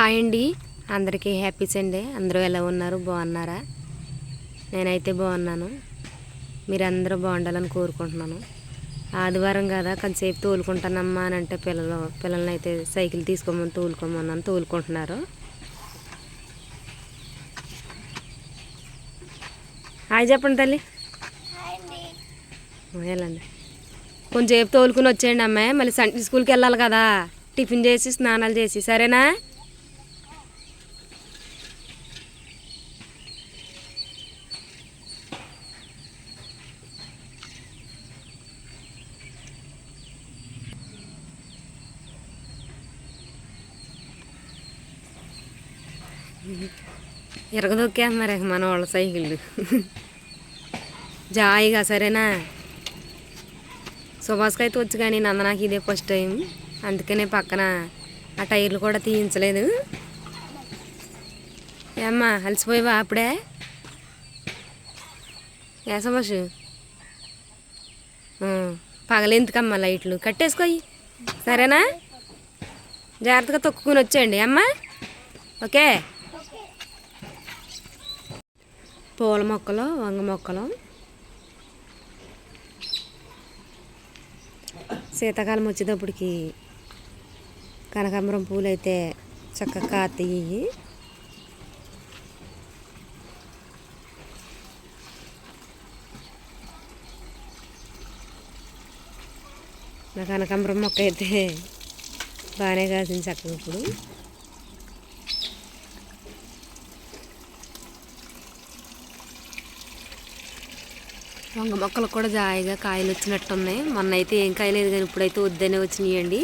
Hi అండి. అందరికీ happy Sunday. అందరూ ఎలా ఉన్నారు? బాగున్నారా? నేనైతే బాగున్నాను. మీరందరూ బాగుండాలని కోరుకుంటున్నాను. ఆదివారం కదా కొంతసేపు తోలుకుంటానమ్మా అని అంటే పిల్లలు పిల్లల్ని అయితే సైకిల్ తీసుకోమని తోలుకోమన్నాను తోలుకుంటున్నారు. హాయ్ చెప్పండి తల్లి. వెళ్ళండి. కొంచెంసేపు తోలుకుని వచ్చేయండి అమ్మాయి. మళ్ళీ సండే స్కూల్కి వెళ్ళాలి కదా. టిఫిన్ చేసి స్నానాలు చేసి. సరేనా? ఎరగదొక్కేస్తున్నారు ఇక మన వాళ్ళ సైకిళ్ళు జాయిగా సరేనా సుభాష్కి అయితే వచ్చు కానీ నందనాకి ఇదే ఫస్ట్ టైం అందుకనే పక్కన ఆ టైర్లు కూడా తీయించలేదు ఏమ్మా అలసిపోయావా అప్పుడే ఏ సుభాష్ పగలెందుకమ్మా లైట్లు కట్టేసుకోయి సరేనా జాగ్రత్తగా తొక్కుకుని వచ్చేయండి అమ్మా ఓకే పూల మొక్కలు వంగ మొక్కలు. శీతాకాలం వచ్చేటప్పటికి కనకాంబరం పూలు అయితే చక్కగా కాతాయి నా కనకాంబరం మొక్క అయితే బాగానే కాసింది చక్కగా ఇప్పుడు. వంగ మొక్కలు కూడా జాయిగా కాయలు వచ్చినట్టు ఉన్నాయి మొన్న అయితే ఏం కాయలేదు కానీ ఇప్పుడైతే వద్దనే వచ్చినాయండి.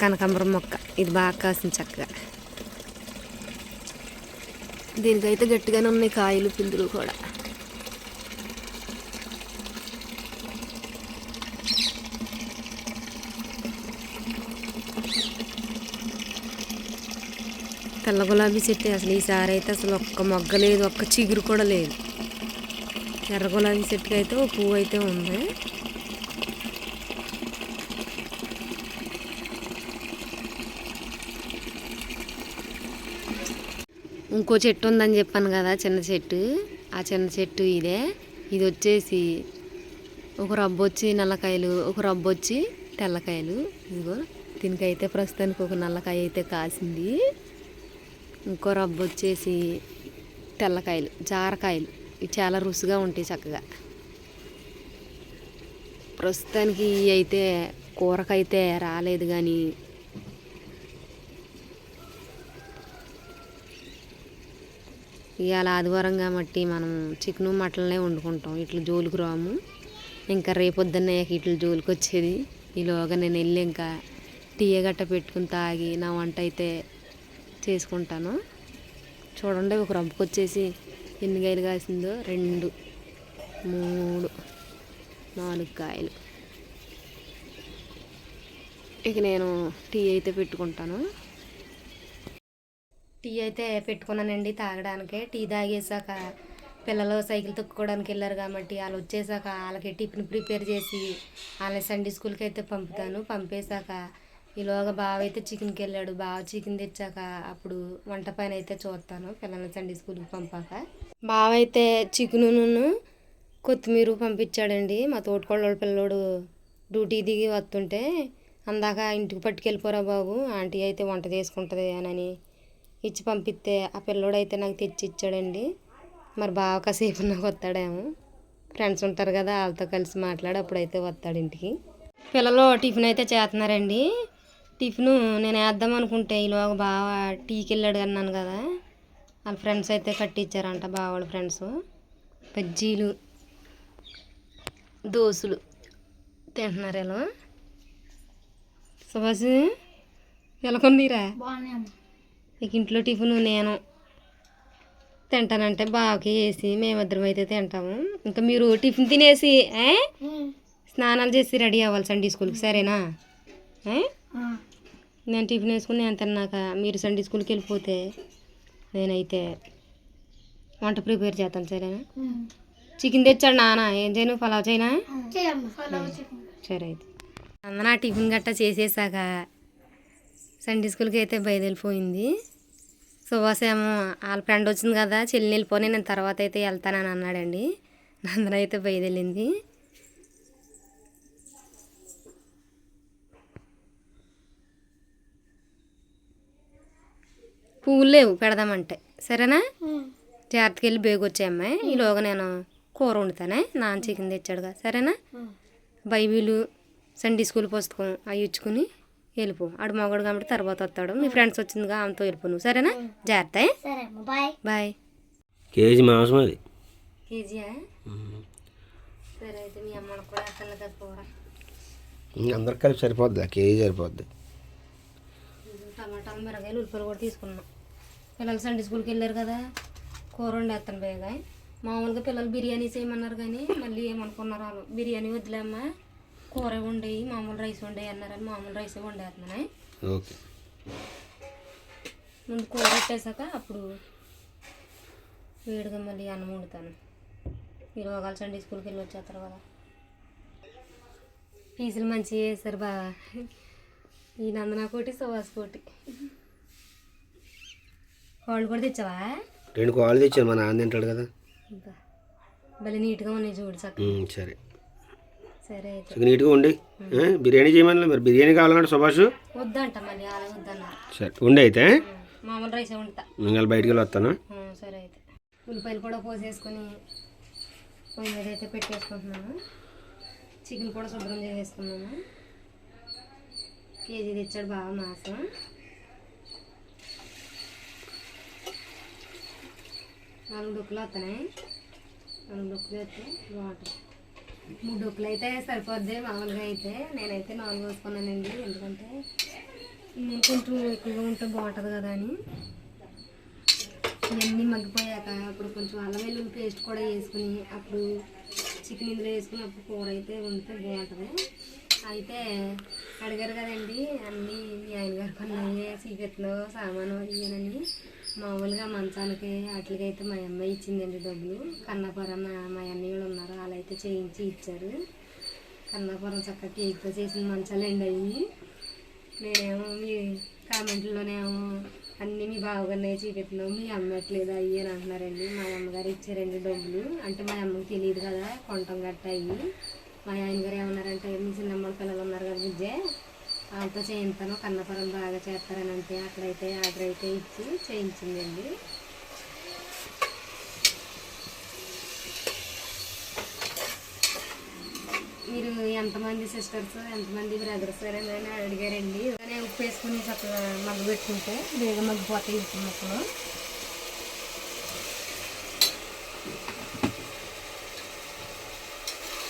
కనకాంబరం మొక్క. ఇది బాగా కాసింది చక్కగా. దీనికైతే గట్టిగానే ఉన్నాయి కాయలు పిందులు కూడా. తెల్ల గులాబీ చెట్టు అసలు. ఈసారి అయితే అసలు ఒక్క మొగ్గ లేదు ఒక్క చిగురు కూడా లేదు. ఎర్ర గులాబీ చెట్టుకి అయితే ఓ పువ్వు అయితే ఉంది. ఇంకో చెట్టు ఉందని చెప్పాను కదా చిన్న చెట్టు. ఆ చిన్న చెట్టు ఇదే. ఇది వచ్చేసి ఒక రబ్బు వచ్చి నల్లకాయలు ఒక రబ్బు వచ్చి తెల్లకాయలు. ఇదిగో దీనికైతే ప్రస్తుతానికి ఒక నల్లకాయ అయితే కాసింది. ఇంకో రబ్బు వచ్చేసి తెల్లకాయలు జారకాయలు. ఇవి చాలా రుచిగా ఉంటాయి చక్కగా. ప్రస్తుతానికి ఇవి అయితే కూరకైతే రాలేదు కానీ ఇవాళ ఆదివారం కాబట్టి మనం చికెను మటన్లే వండుకుంటాం. ఇట్లా జోలికి రాము. ఇంకా రేపొద్దున్నే ఇట్లా జోలికి వచ్చేది ఈలోగా నేను వెళ్ళి ఇంకా టీ గట్ట పెట్టుకుని తాగి నా వంట అయితే చేసుకుంటాను. చూడండి ఒక రంపుకు వచ్చేసి ఎన్ని కాయలు కాసిందో. రెండు మూడు నాలుగు కాయలు. ఇక నేను టీ అయితే పెట్టుకుంటాను. టీ అయితే పెట్టుకున్నానండి తాగడానికి. టీ తాగేసాక పిల్లలు సైకిల్ తొక్కుకోవడానికి వెళ్ళారు కాబట్టి వాళ్ళు వచ్చేసాక వాళ్ళకి టిఫిన్ ప్రిపేర్ చేసి వాళ్ళని సండే స్కూల్కి అయితే పంపుతాను. పంపేశాక ఈలోగా బావ అయితే చికెన్కి వెళ్ళాడు బావ చికెన్ తెచ్చాక అప్పుడు వంట పైన అయితే చూస్తాను పిల్లల్ని సండే స్కూల్కి పంపాక. బావ అయితే చికెను కొత్తిమీర పంపించాడండి. మా తోటకోళ్ళ పిల్లోడు డ్యూటీ దిగి వస్తుంటే అందాక ఇంటికి పట్టుకెళ్ళిపోరా బాబు ఆంటీ అయితే వంట చేసుకుంటుంది అని ఇచ్చి పంపిస్తే ఆ పిల్లోడు అయితే నాకు తెచ్చి ఇచ్చాడండి మరి బావ కాసేపు నాకు వస్తాడేమో. ఫ్రెండ్స్ ఉంటారు కదా వాళ్ళతో కలిసి మాట్లాడి అప్పుడైతే వస్తాడు ఇంటికి. పిల్లలు టిఫిన్ అయితే చేస్తున్నారండి టిఫిన్ నేను వేద్దాం అనుకుంటే ఈలోగా బావ టీకి వెళ్ళాడు అన్నాను కదా. వాళ్ళ ఫ్రెండ్స్ అయితే కట్టించారంట బావ వాళ్ళ ఫ్రెండ్స్. బజ్జీలు దోశలు తింటున్నారు ఇలా సుభాష్ ఎలా కొందిరా ఇక ఇంట్లో టిఫిన్ నేను తింటానంటే బావకి వేసి మేమిద్దరం అయితే తింటాము. ఇంకా మీరు టిఫిన్ తినేసి? స్నానాలు చేసి రెడీ అవ్వాలి సండే స్కూల్కి సరేనా? నేను టిఫిన్ వేసుకుని నేను తిన్నాక మీరు సండే స్కూల్కి వెళ్ళిపోతే నేనైతే వంట ప్రిపేర్ చేస్తాను సరేనా? చికెన్ తెచ్చాడు నాన్న. ఏం చేయను? పలావ్ చేయనా? సరే. అయితే. అందన టిఫిన్ గట్టా చేసేసాక సండే స్కూల్కి అయితే బయలుదేరిపోయింది. సుభాష్ ఏమో వాళ్ళ ఫ్రెండ్ వచ్చింది కదా చెల్లి వెళ్ళిపోయి నేను తర్వాత అయితే వెళ్తానని అన్నాడండి. నందన అయితే బయలుదేరింది. పువ్వులు లేవు పెడదామంటే. సరేనా? జాగ్రత్తకి వెళ్ళి బేగు వచ్చాయమ్మాయి ఈలోగా నేను కూర వండుతానే. నాన్న చికెన్ తెచ్చాడుగా. సరేనా? బైబిలు సండే స్కూల్ పుస్తకం అవి ఇచ్చుకుని వెళ్ళిపో. ఆడు మగడు కాబట్టి తర్వాత వస్తాడు. మీ ఫ్రెండ్స్ వచ్చిందిగా ఆమెతో వెళ్ళిపో నువ్వు. సరేనా? జాగ్రత్త సరే బాయ్. బాయ్. కేజీ మాంసం అది. కేజీయా? సరే అయితే మీ అమ్మని కూడా అందరికి కలిపి సరిపోద్ది కేజీ సరిపోద్ది. టమాటాలు మిరగాయలు ఉల్లిపాయలు కూడా తీసుకున్నాం. పిల్లలు సండే స్కూల్కి వెళ్ళారు కదా కూర వండేస్తాను బేగా. మామూలుగా పిల్లలు బిర్యానీ చేయమన్నారు కానీ మళ్ళీ ఏమనుకున్నారు వాళ్ళు? బిర్యానీ వద్దులేమ్మా కూర వండేయి మామూలు రైస్ వండేయి అన్నారని మామూలు రైస్ వండేస్తున్నాయి ఓకే. ముందు కూర పెట్టేశాక అప్పుడు వేడిగా మళ్ళీ అన్నం వండుతాను. మీరు ఒకవేళ సండే స్కూల్కి వెళ్ళి వచ్చేస్తారు కదా. పీసులు మంచిగా వేస్తారు బాగా ఈ నందన కోటి సువాస్ కోటి. వాళ్ళు కూడా తెచ్చావా? రెండు కాళ్ళు తెచ్చాను మా నాన్న తింటాడు కదా. ఇంకా భలే నీట్గా ఉన్నాయి చూడు చక్క. ఉమ్, సరే. సరే అయితే. నీట్గా ఉండి? బిర్యానీ చేయమని మరి బిర్యానీ కావాలన్నాడు సుభాష్? వద్దంట మళ్ళీ అలా వద్దన్నారు సరే ఉండి అయితే మామూలు రైసే వండుతా. మిమ్మల్ని బయటికి వెళ్ళి వస్తాను? సరే అయితే. ఉల్లిపాయలు కూడా పోసేసుకొని పొయ్యి మీద అయితే పెట్టేసుకుంటున్నాను. చికెన్ కూడా శుభ్రం చేసేసుకున్నాను. కేజీ తెచ్చాడు బాగా మాసం. నాలుగు డొక్కులు వస్తున్నాయి నాలుగు డొక్కులు వస్తాయి వాటర్ మూడు డొక్కులు అయితే సరిపోద్ది మామూలుగా అయితే. నేనైతే నాలుగు వేసుకున్నానండి. ఎందుకంటే నేను కొంచెం ఎక్కువగా ఉంటే బాగుంటుంది కదా అని. ఇవన్నీ మగ్గిపోయాక అప్పుడు కొంచెం అల్లం వెల్లుల్లి పేస్ట్ కూడా వేసుకుని అప్పుడు చికెన్ ఇందులో వేసుకుని అప్పుడు కూర అయితే ఉంటే బాగుంటుంది. అయితే అడిగారు కదండి అన్నీ మీ ఆయన గారు కొన్నాయి చీకట్లో సామాను ఇయ్యనని మామూలుగా మంచానికి వాటికి అయితే మా అమ్మాయి ఇచ్చిందండి డబ్బులు. కన్నాపురం మా అన్నయ్యలు ఉన్నారు వాళ్ళు అయితే చేయించి ఇచ్చారు. కన్నాపురం చక్కగా కేక్తో చేసిన మంచాలండి అవి. నేనేమో మీ కామెంట్లోనేమో అన్నీ మీ బావగానే చూపెట్టినావు మీ అమ్మట్లేదు అయ్యి అని అంటున్నారండి. మా అమ్మగారు ఇచ్చారండి డబ్బులు. అంటే మా అమ్మకి తెలియదు కదా కొంటం గట్ట అయ్యి మా ఆయన గారు ఏమన్నారంటే మీ చిన్నమ్మ పిల్లలు ఉన్నారు కదా విజయ్ వాళ్ళతో చేయించాను కన్నపురం బాగా చేస్తారని అంటే అక్కడైతే ఆర్డర్ అయితే ఇచ్చి చేయించిందండి. మీరు ఎంతమంది సిస్టర్స్ ఎంతమంది బ్రదర్స్ అని అడిగారండి. ఉప్పు వేసుకుని చక్కగా మగ్గు పెట్టుకుంటే బేగా మగ్గిపోతాయి ఉప్పు మొక్కలు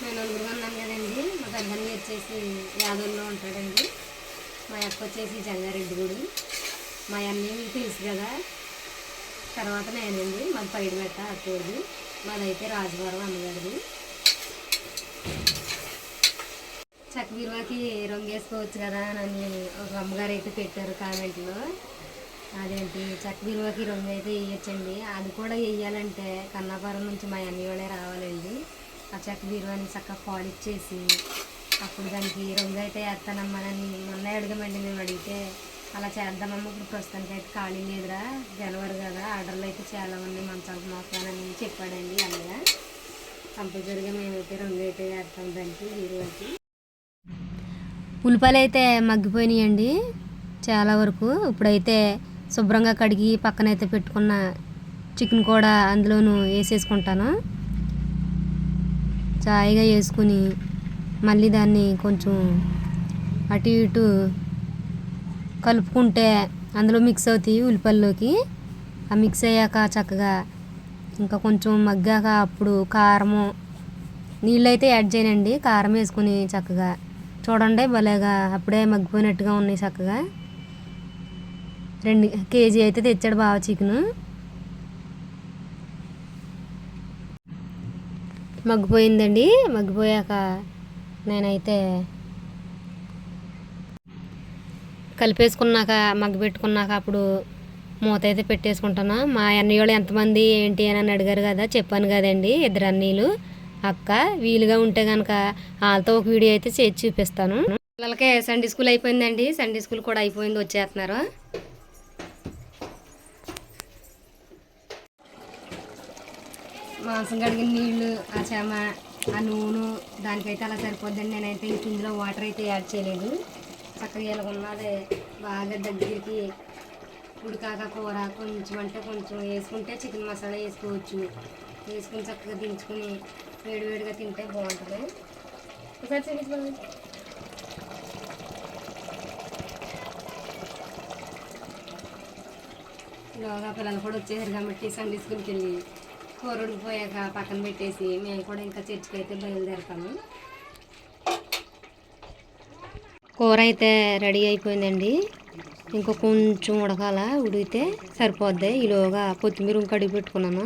నేను నలుగురు ఉన్నాను కదండి మా పెద్దన్ని వచ్చేసి యాదవ్లో ఉంటాడండి. మా అక్క వచ్చేసి జంగారెడ్డి గుడి. మా అన్నీ మీకు తెలుసు కదా. తర్వాత నేనండి. మాది పైడిమెట్ట అక్కడి మాదైతే రాజువారం అమ్మగారిది చక్క విలువకి రంగు వేసుకోవచ్చు కదా అని ఒక అమ్మగారు అయితే పెట్టారు కామెంట్లో. అదేంటి? చక్క విలువకి రంగు అయితే వేయచ్చండి. అది కూడా వేయాలంటే కన్నాపురం నుంచి మా అన్నయ్యలే రావాలండి. ఆ చక్క బీరువాని చక్కగా పాలిచ్చేసి అప్పుడు దానికి రంగు అయితే వేస్తానమ్మని మొన్న అడిగామండి మేము అడిగితే అలా చేద్దామమ్మ ఇప్పుడు ప్రస్తుతానికి అయితే ఖాళీ లేదురా జనవరి కదా ఆర్డర్లు అయితే చాలా ఉన్నాయి మంచాలకు మోస్తానని చెప్పాడండి అన్నయ్య. కంపల్సరీగా మేమైతే రంగు అయితే వేస్తాం దానికి హీరోకి ఉల్లిపాయలు అయితే మగ్గిపోయినాయండి చాలా వరకు. ఇప్పుడైతే శుభ్రంగా కడిగి పక్కనైతే పెట్టుకున్న చికెన్ కూడా అందులోనూ వేసేసుకుంటాను. చాయిగా వేసుకుని మళ్ళీ దాన్ని కొంచెం అటు ఇటు కలుపుకుంటే అందులో మిక్స్ అవుతాయి ఉల్లిపాయల్లోకి. ఆ మిక్స్ అయ్యాక చక్కగా ఇంకా కొంచెం మగ్గాక అప్పుడు కారము నీళ్ళు అయితే యాడ్ చేయనండి. కారం వేసుకుని చక్కగా చూడండి భలేగా అప్పుడే మగ్గిపోయినట్టుగా ఉన్నాయి చక్కగా. రెండు కేజీ అయితే తెచ్చాడు బాగా చికెను. మగ్గిపోయిందండి. మగ్గిపోయాక నేనైతే కలిపేసుకున్నాక మగ్గి పెట్టుకున్నాక అప్పుడు మూత అయితే పెట్టేసుకుంటాను. మా అన్నయ్య వాళ్ళు ఎంతమంది ఏంటి అని అని అడిగారు కదా చెప్పాను కదండి. ఇద్దరు అన్నీలు అక్క వీలుగా ఉంటే కనుక వాళ్ళతో ఒక వీడియో అయితే చేసి చూపిస్తాను. పిల్లలకి సండే స్కూల్ అయిపోయిందండి. సండే స్కూల్ కూడా అయిపోయింది వచ్చేస్తున్నారు. మాంసం కడిగిన నీళ్ళు ఆ చేమ ఆ నూనె దానికైతే అలా సరిపోద్దండి. నేనైతే ఇంక ఇందులో వాటర్ అయితే యాడ్ చేయలేదు. చక్కగా ఇలా ఉన్నది బాగా దగ్గరికి ఉడికాక కూర కొంచెం అంటే కొంచెం వేసుకుంటే చికెన్ మసాలా వేసుకోవచ్చు. వేసుకుని చక్కగా దించుకుని వేడివేడిగా తింటే బాగుంటుంది. ఒకసారి చూపించుకోండి ఇలాగా పిల్లలు కూడా వచ్చేసారు కాబట్టి సండే స్కూల్కి వెళ్ళి కూర ఉడికిపోయాక పక్కన పెట్టేసి మేము కూడా ఇంకా చర్చికి అయితే బయలుదేరతాము. కూర అయితే రెడీ అయిపోయిందండి. ఇంకా కొంచెం ఉడకాల ఉడికితే సరిపోద్ది. ఈలోగా కొత్తిమీర కడిగి పెట్టుకున్నాను.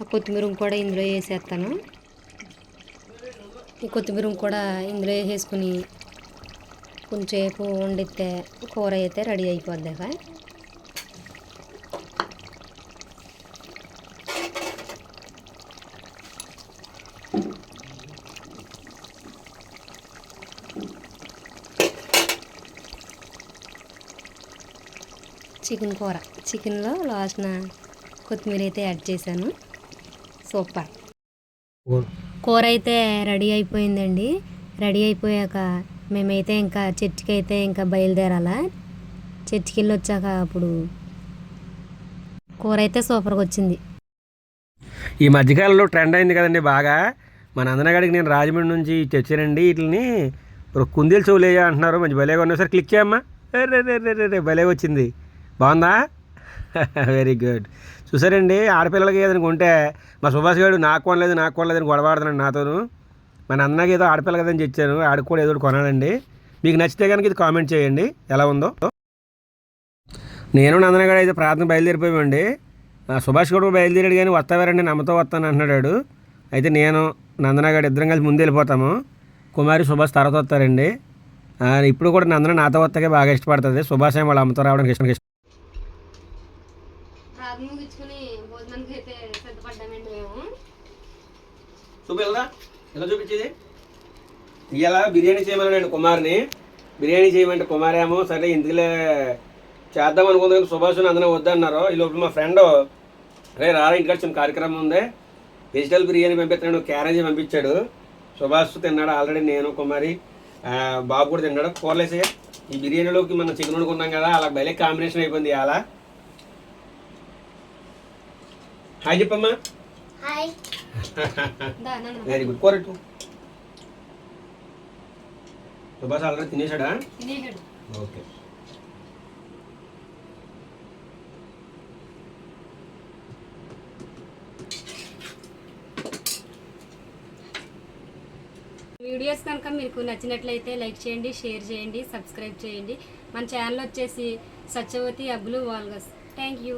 ఆ కొత్తిమీర కూడా ఇందులో వేసేస్తాను. ఈ కొత్తిమీర కూడా ఇందులో వేసేసుకుని కొంచెంసేపు వండితే కూర అయితే రెడీ అయిపోద్ది చికెన్ కూర. చికెన్లో లాస్ట్న కొత్తిమీర అయితే యాడ్ చేశాను. సూపర్. కూర. అయితే రెడీ అయిపోయిందండి. రెడీ అయిపోయాక మేమైతే ఇంకా చర్చికి అయితే ఇంకా బయలుదేరాలా? చర్చికి వెళ్ళి వచ్చాక అప్పుడు కూర అయితే సూపర్గా వచ్చింది. ఈ మధ్యకాలంలో ట్రెండ్ అయింది కదండి బాగా. మన అందనగాడికి నేను రాజమండ్రి నుంచి తెచ్చానండి వీటిని. కుందేలు చెవులేయా అంటున్నారు. మంచి భలేగా ఉన్నాయి. సార్ క్లిక్ చేయమ్మా. రే రే రే రే రే భలే వచ్చింది. బాగుందా? వెరీ గుడ్ చూసారండి ఆడపిల్లలకి ఏదైనా కొంటే మా సుభాష్ గారు నాకు కొనలేదు నాకు కొనలేదని అని గొడవాడుతున్నాడు నాతోను. మన అన్నకి ఏదో ఆడపిల్ల కదని తెచ్చాను ఆడికి కూడా ఏదో ఒకటి కొనాలండి. మీకు నచ్చితే కనుక ఇది కామెంట్ చేయండి ఎలా ఉందో. నేను నందనగాడు అయితే ప్రార్థన బయలుదేరిపోయామండి. సుభాష్ కూడా బయలుదేరాడు కానీ వస్తావారండి నమ్మతో వస్తాను అంటున్నాడు. అయితే నేను నందనగాడు ఇద్దరం కలిసి ముందు వెళ్ళిపోతాము. కుమారి సుభాష్ తర్వాత వస్తారండి. ఇప్పుడు కూడా నందన నాతో వస్తాకే బాగా ఇష్టపడుతుంది. సుభాష్ ఏమో వాళ్ళ అమ్మతో రావడానికి ఇష్టం ఇష్టం ప్రార్థన ముగించుకుని భోజనానికి అయితే సిద్ధపడ్డామండి మేము చూపిల్దా ఎలా చూపించేది? ఇవాళ బిర్యానీ చేయమన్నాడు కుమార్ని. బిర్యానీ చేయమంటే కుమారేమో సరే ఇందులో చేద్దాం అనుకుంది కానీ సుభాష్ అందరూ వద్దన్నారు. ఈ లోపల మా ఫ్రెండ్ రే రారా ఇంకా చిన్న కార్యక్రమం ఉంది. వెజిటల్ బిర్యానీ పంపిస్తున్నాడు క్యారేజీ పంపించాడు. సుభాష్ తిన్నాడు ఆల్రెడీ నేను కుమారి. బాబు కూడా తిన్నాడు. కూరలేసే ఈ బిర్యానీలోకి మనం చికెన్ వండుకున్నాం కదా అలా భలే కాంబినేషన్ అయిపోయింది అలా హాయ్ చెప్పమ్మా. దా, నాన్న. వెరీ గుడ్ కోరట్టు సుభాష్ ఆల్రెడీ తినేశాడా? ఓకే. వీడియోస్ కనుక మీకు నచ్చినట్లయితే లైక్ చేయండి షేర్ చేయండి సబ్స్క్రైబ్ చేయండి. మన ఛానల్ వచ్చేసి Satyavathi Abbulu vlogs. Thank you.